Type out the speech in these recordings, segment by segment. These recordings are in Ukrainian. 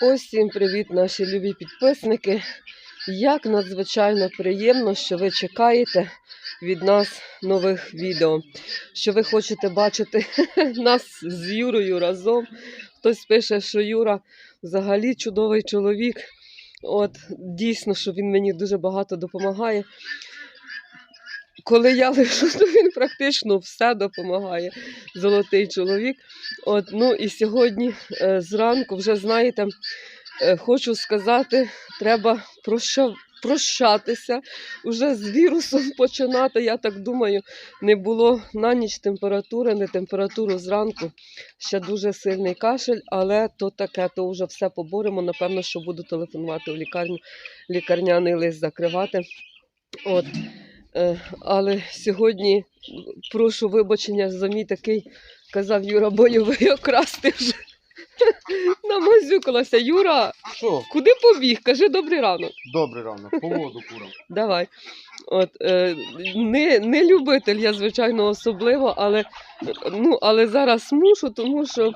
Ось всім привіт, наші любі підписники. Як надзвичайно приємно, що ви чекаєте від нас нових відео, що ви хочете бачити нас з Юрою разом. Хтось пише, що Юра взагалі чудовий чоловік. От дійсно, що він мені дуже багато допомагає. Коли я лишу, то він практично все допомагає. Золотий чоловік. От, ну і сьогодні е, зранку, вже знаєте, е, хочу сказати, треба проща... прощатися. Уже з вірусом починати. Я так думаю, не було на ніч температури, не температуру зранку. Ще дуже сильний кашель, але то таке, то вже все поборемо. Напевно, що буду телефонувати в лікарню, лікарняний лист закривати. От. Е, Але сьогодні прошу вибачення за мій такий, казав Юра бойовий окрас, ти вже намазюкалася. Юра, Що? куди побіг? Кажи добрий ранок. Добрий ранок, по воду курам. Давай. От, е, не, не любитель я, звичайно, особливо, але, ну, але зараз мушу, тому що,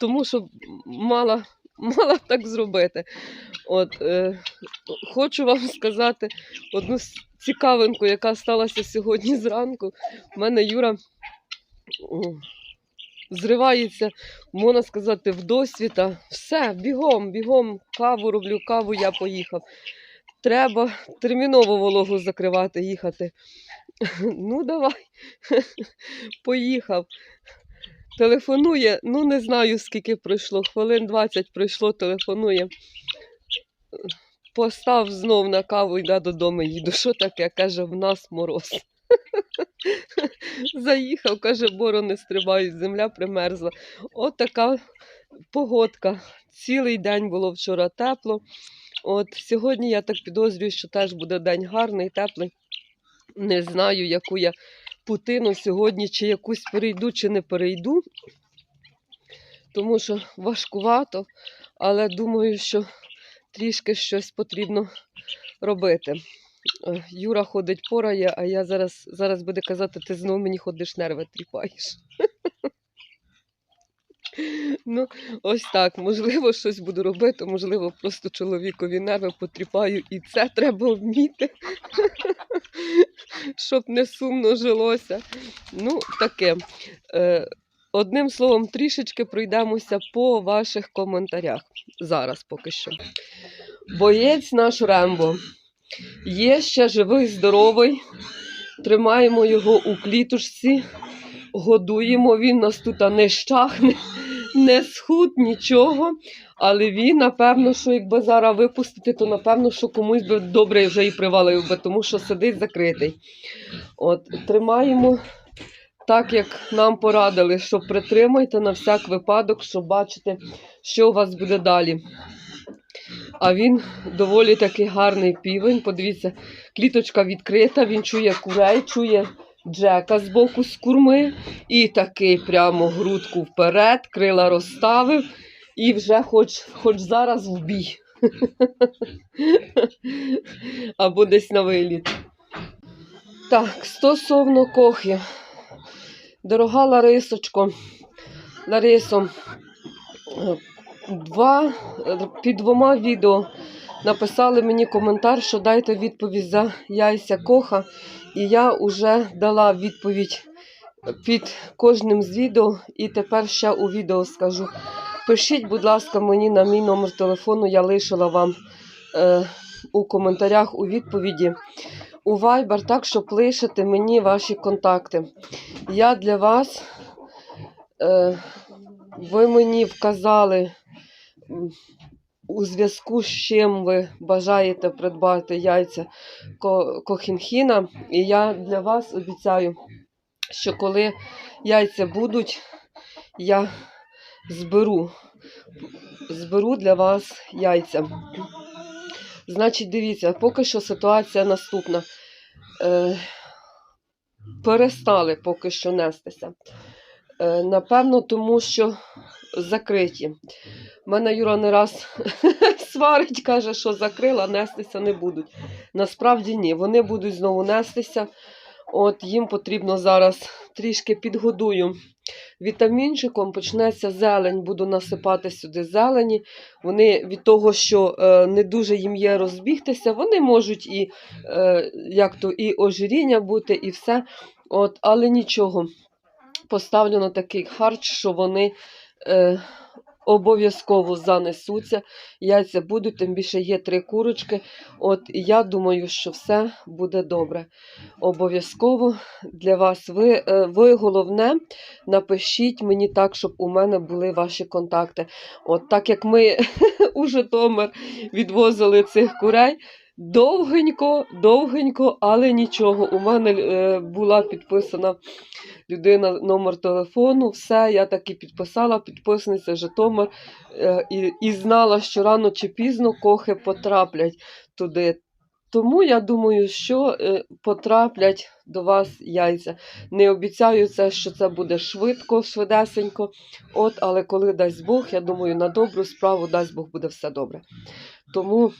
тому що мала, мала так зробити. От, е, хочу вам сказати одну цікавинку, яка сталася сьогодні зранку. У мене Юра зривається, можна сказати, в досвіта. Все, бігом, бігом, каву роблю, каву я поїхав. Треба терміново вологу закривати, їхати. Ну, давай. Поїхав. Телефонує, ну не знаю, скільки пройшло, хвилин 20 пройшло, телефонує. Постав знов на каву, йде додому, їду. Що таке? Каже, в нас мороз. Заїхав, каже, борони стрибають, земля примерзла. От така погодка. Цілий день було вчора тепло. От сьогодні я так підозрюю, що теж буде день гарний, теплий. Не знаю, яку я путину сьогодні, чи якусь перейду, чи не перейду. Тому що важкувато, але думаю, що трішки щось потрібно робити. Е, Юра ходить порає, а я зараз, зараз буде казати, ти знову мені ходиш нерви тріпаєш. Ну, ось так. Можливо, щось буду робити, можливо, просто чоловікові нерви потріпаю, і це треба вміти, щоб не сумно жилося. Ну, таке. Одним словом, трішечки пройдемося по ваших коментарях. Зараз поки що. Боєць наш Рембо. Є ще живий, здоровий. Тримаємо його у клітушці, годуємо. Він нас тут не щахне, не схуд, нічого. Але він, напевно, що якби зараз випустити, то напевно, що комусь би добре вже і привалив би, тому що сидить закритий. От, тримаємо так, як нам порадили, що притримайте на всяк випадок, щоб бачити, що у вас буде далі. А він доволі такий гарний півень. Подивіться, кліточка відкрита, він чує курей, чує Джека з боку з курми. І такий прямо грудку вперед, крила розставив і вже хоч, хоч зараз в бій. Або десь на виліт. Так, стосовно кохи. Дорога Ларисочко, Ларисо, е, два, е, під двома відео написали мені коментар, що дайте відповідь за яйця коха. І я вже дала відповідь під кожним з відео, і тепер ще у відео скажу. Пишіть, будь ласка, мені на мій номер телефону, я лишила вам е, у коментарях у відповіді у Viber, так, щоб лишити мені ваші контакти. Я для вас, е, ви мені вказали, у зв'язку з чим ви бажаєте придбати яйця ко- кохінхіна. І я для вас обіцяю, що коли яйця будуть, я зберу, зберу для вас яйця. Значить, дивіться, поки що ситуація наступна. Е, перестали поки що нестися. Е, напевно, тому що закриті. Мене Юра не раз сварить, каже, що закрила, нестися не будуть. Насправді ні, вони будуть знову нестися. От їм потрібно зараз трішки підгодую вітамінчиком, почнеться зелень, буду насипати сюди зелені. Вони від того, що е, не дуже їм є розбігтися, вони можуть і, е, як то, і ожиріння бути, і все. От, але нічого. Поставлю на такий харч, що вони е, обов'язково занесуться. Яйця будуть, тим більше є три курочки. От я думаю, що все буде добре. Обов'язково для вас. Ви, е, ви головне, напишіть мені так, щоб у мене були ваші контакти. От так як ми у Житомир відвозили цих курей. Довгенько, довгенько, але нічого. У мене е, була підписана людина номер телефону. Все, я так і підписала, підписниця Житомир, е, і, і знала, що рано чи пізно кохи потраплять туди. Тому я думаю, що е, потраплять до вас яйця. Не обіцяю це, що це буде швидко, швидесенько. От, але коли дасть Бог, я думаю, на добру справу дасть Бог буде все добре. Тому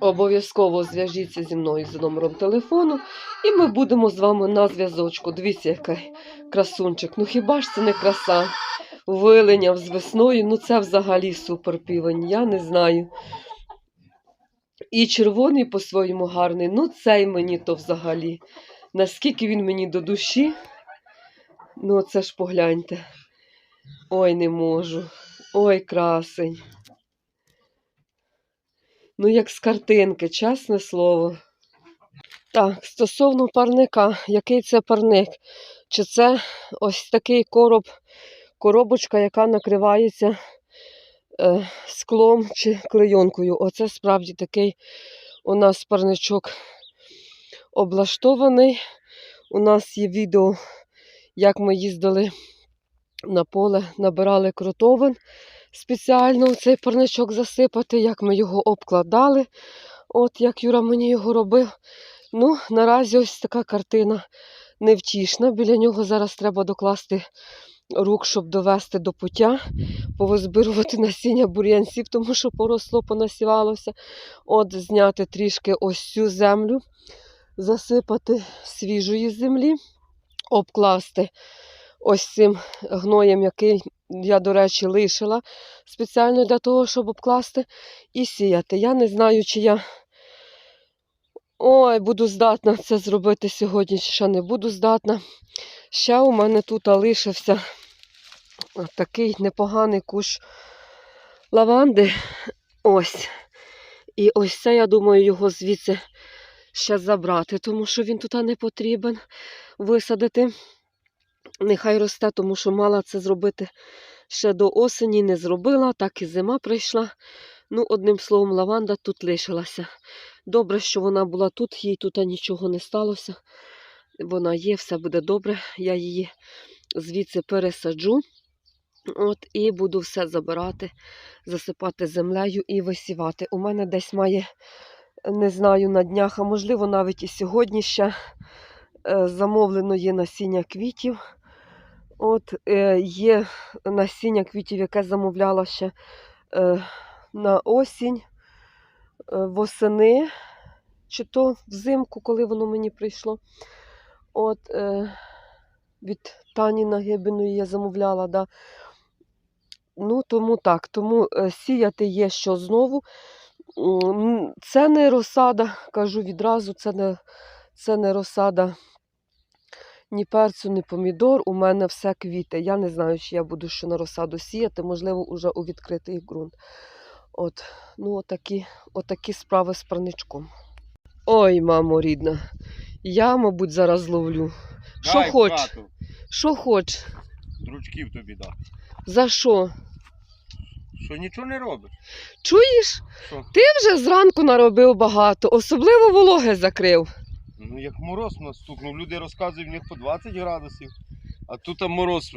обов'язково зв'яжіться зі мною за номером телефону, і ми будемо з вами на зв'язочку. Дивіться, який красунчик. Ну хіба ж це не краса? Вилиняв з весною, ну це взагалі супер півень, я не знаю. І червоний по-своєму гарний, ну цей мені то взагалі. Наскільки він мені до душі, ну це ж погляньте. Ой, не можу. Ой, красень. Ну, як з картинки, чесне слово. Так, стосовно парника, який це парник? Чи це ось такий короб, коробочка, яка накривається е, склом чи клейонкою? Оце справді такий у нас парничок облаштований. У нас є відео, як ми їздили на поле, набирали кротовин спеціально цей парничок засипати, як ми його обкладали. От як Юра мені його робив. Ну, наразі ось така картина невтішна. Біля нього зараз треба докласти рук, щоб довести до пуття, повозбирувати насіння бур'янців, тому що поросло, понасівалося. От зняти трішки ось цю землю, засипати свіжої землі, обкласти ось цим гноєм, який я, до речі, лишила спеціально для того, щоб обкласти і сіяти. Я не знаю, чи я ой, буду здатна це зробити сьогодні, чи ще не буду здатна. Ще у мене тут лишився такий непоганий кущ лаванди. Ось. І ось це, я думаю, його звідси ще забрати, тому що він тут не потрібен висадити. Нехай росте, тому що мала це зробити ще до осені, не зробила, так і зима прийшла. Ну, одним словом, лаванда тут лишилася. Добре, що вона була тут, їй тут нічого не сталося. Вона є, все буде добре. Я її звідси пересаджу. От, і буду все забирати, засипати землею і висівати. У мене десь має, не знаю, на днях, а можливо, навіть і сьогодні ще е, замовлено є насіння квітів. От е, є насіння квітів, яке замовляла ще е, на осінь, е, восени, чи то взимку, коли воно мені прийшло. От е, від Тані Нагибиної я замовляла, да. Ну, тому так, тому е, сіяти є що знову. Це не розсада, кажу відразу, це не, це не розсада ні перцю, ні помідор. У мене все квіти. Я не знаю, чи я буду що на розсаду сіяти, можливо, уже у відкритий ґрунт. От, ну, отакі, отакі справи з парничком. Ой, мамо рідна, я, мабуть, зараз ловлю. Що Дай хоч, що хоч, Дручків тобі дати. за що? Що нічого не робиш? Чуєш? Що? Ти вже зранку наробив багато, особливо вологе закрив. Ну як мороз настукнув, люди розказують, в них по 20 градусів. А тут а мороз,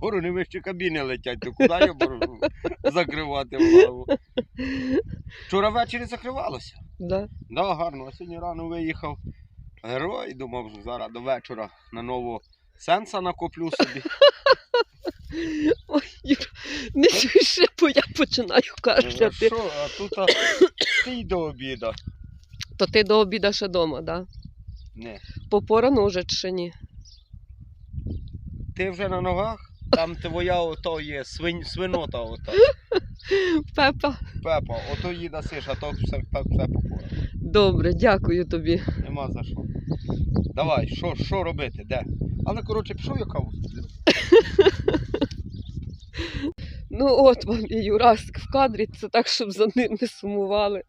борони вище кабіни летять, то куди я бору закривати голову? Вчора ввечері закривалося. Да. Да, гарно, а сьогодні рано виїхав. Герой, думав, що зараз до вечора на нового сенса накоплю собі. Ой, Юр, не сміши, бо я починаю А кашляти. що, а тут а, ти й до обіда. То ти до обіда ще вдома, да? Не. Попорано вже чи ні? Ти вже на ногах? Там твоя ото є свин, свинота ота. Пепа. Пепа, ото їй дасиш, а то все, так все попора. Добре, дякую тобі. Нема за що. Давай, що, що робити? Де? Але коротше, пішов я каву. Ну от вам і Юрасик в кадрі, це так, щоб за ним не сумували.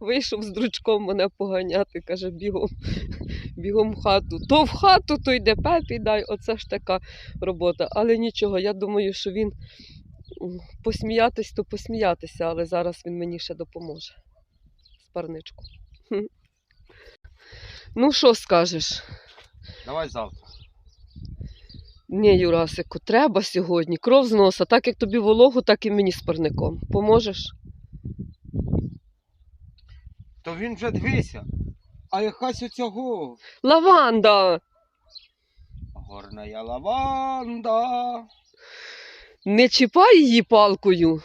Вийшов з дручком мене поганяти, каже, бігом, бігом в хату. То в хату, то йде пепі дай. Оце ж така робота. Але нічого, я думаю, що він посміятись, то посміятися, але зараз він мені ще допоможе. Спарничку. Ну, що скажеш? Давай завтра. Ні, Юрасику, треба сьогодні. Кров з носа, так як тобі вологу, так і мені з парником. Поможеш? То він вже дивися. А якась оцього. Лаванда! Горна лаванда. Не чіпай її палкою.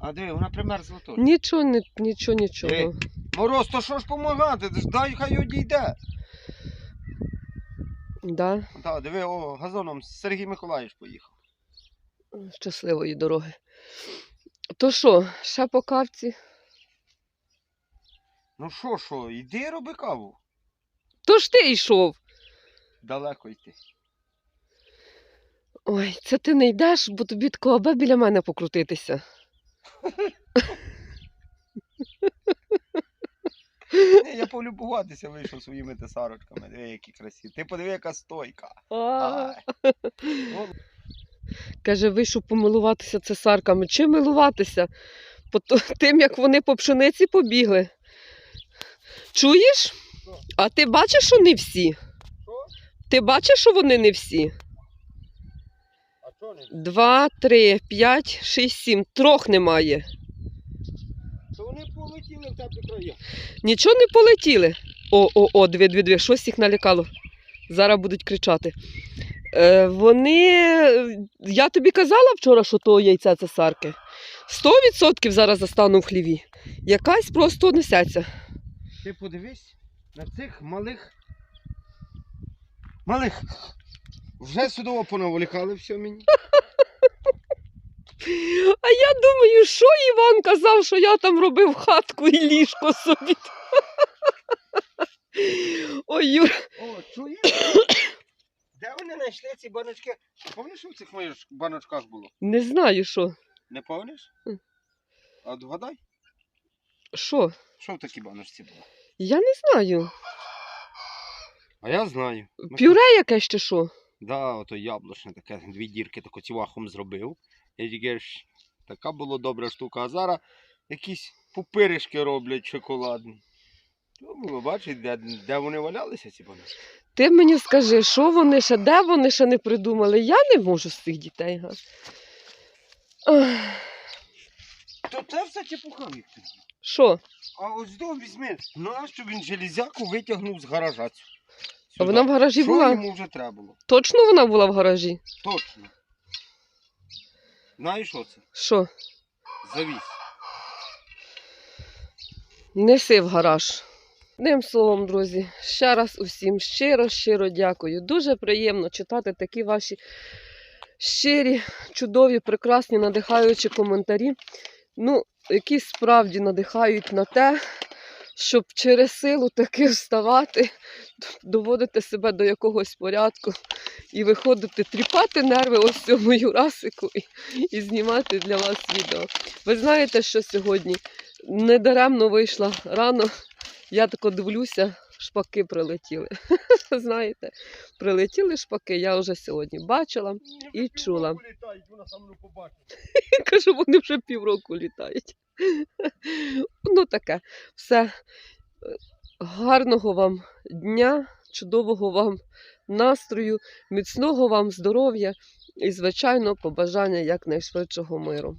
А диви, вона примерзла тут. Нічого, не, нічого, нічого. Ей. Мороз, то що ж помагати? Дай хай одійде. Да? Так, диви, о, газоном Сергій Миколаївич поїхав. Щасливої дороги. То що, ще по кавці? Ну що, що, іди роби каву. То ж ти йшов. Далеко йти. Ой, це ти не йдеш, бо тобі такого аби біля мене покрутитися. Ні, я полюбуватися вийшов своїми тесарочками. Диви, які красиві. Ти подиви, яка стойка. А, Ай. Ну, Каже, вийшов помилуватися цесарками. Чим милуватися? По то- тим, як вони по пшениці побігли. Чуєш? А ти бачиш, що не всі? Що? Ти бачиш, що вони не всі? Два, три, п'ять, шість, сім. Трьох немає. То вони полетіли в теплі края. Нічого не полетіли. О, о, о, дві, дві, дві. Щось їх налякало. Зараз будуть кричати. Е, вони. Я тобі казала вчора, що то яйця цесарки. Сто відсотків зараз застану в хліві. Якась просто несеться. Ти подивись на цих малих. Малих. Вже судово понаволікали все мені. А я думаю, що Іван казав, що я там робив хатку і ліжко собі. Ой, Юр, О, чуєш? Де вони знайшли ці баночки? Пам'ятаєш, що в цих моїх баночках було? не знаю, що. Не? М. А вгадай, Що? Що в такій баночці було? Я не знаю. А я знаю. Ну, Пюре якесь чи що? Да, ото яблучне таке, дві дірки тако цівахом зробив. Я тільки ж така була добра штука. А зараз якісь пупиришки роблять шоколадні. Було, бачиш, де, де вони валялися, ці баночки? Ти мені скажи, що вони ще, де вони ще не придумали? Я не можу з цих дітей. Га. Ах, То це все чепуха, Віктор. Що? А ось до візьми, нащо він железяку витягнув з гаража? цю? А Сюди. вона в гаражі Що була? йому вже треба було? Точно вона була в гаражі? Точно. Знаєш що це? Що? Завіс. Неси в гараж. Одним словом, друзі, ще раз усім щиро, щиро дякую. Дуже приємно читати такі ваші щирі, чудові, прекрасні, надихаючі коментарі. Ну, які справді надихають на те, щоб через силу таки вставати, доводити себе до якогось порядку і виходити, тріпати нерви ось цьому Юрасику і, і знімати для вас відео. Ви знаєте, що сьогодні недаремно вийшла рано. Я тако дивлюся, шпаки прилетіли. Знаєте, прилетіли шпаки, я вже сьогодні бачила. І чула. Кажу, вони вже півроку літають. Ну таке. Все. Гарного вам дня, чудового вам настрою, міцного вам здоров'я і, звичайно, побажання якнайшвидшого миру.